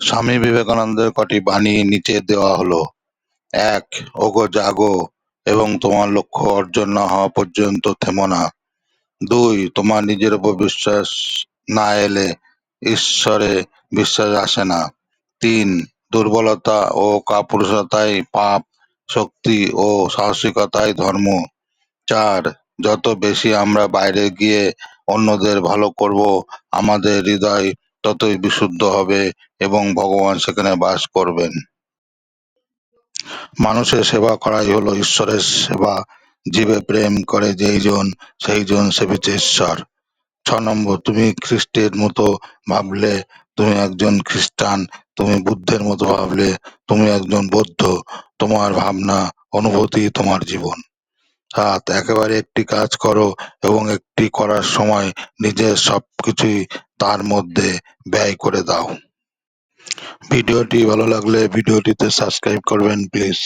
স্বামী বিবেকানন্দের কটি বাণী নিচে দেওয়া হলো। এক, ওগো জাগো, এবং তোমার লক্ষ্য অর্জন না হওয়া পর্যন্ত থেমো না। দুই, তোমার নিজের উপর বিশ্বাস না এলে ঈশ্বরে বিশ্বাস আসে না। তিন, দুর্বলতা ও কাপুরুষতাই পাপ, শক্তি ও সাহসিকতাই ধর্ম। চার, যত বেশি আমরা বাইরে গিয়ে অন্যদের ভালো করব, আমাদের হৃদয় ততই বিশুদ্ধ হবে এবং ভগবান সেখানে বাস করবেন। মানুষের সেবা করাই হলো ঈশ্বরের সেবা। জীবে প্রেম করে যেইজন সেইজন সেবিছে ঈশ্বর। ছ নম্বর, তুমি খ্রিস্টের মতো ভাবলে তুমি একজন খ্রিস্টান, তুমি বুদ্ধের মতো ভাবলে তুমি একজন বৌদ্ধ। তোমার ভাবনা, অনুভূতি, তোমার জীবন। সাত, একেবারে একটি কাজ করো এবং একটি করার সময় নিজের সবকিছুই তার মধ্যে ব্যয় করে দাও। ভিডিওটি ভালো লাগলে ভিডিওটিতে সাবস্ক্রাইব করবেন প্লিজ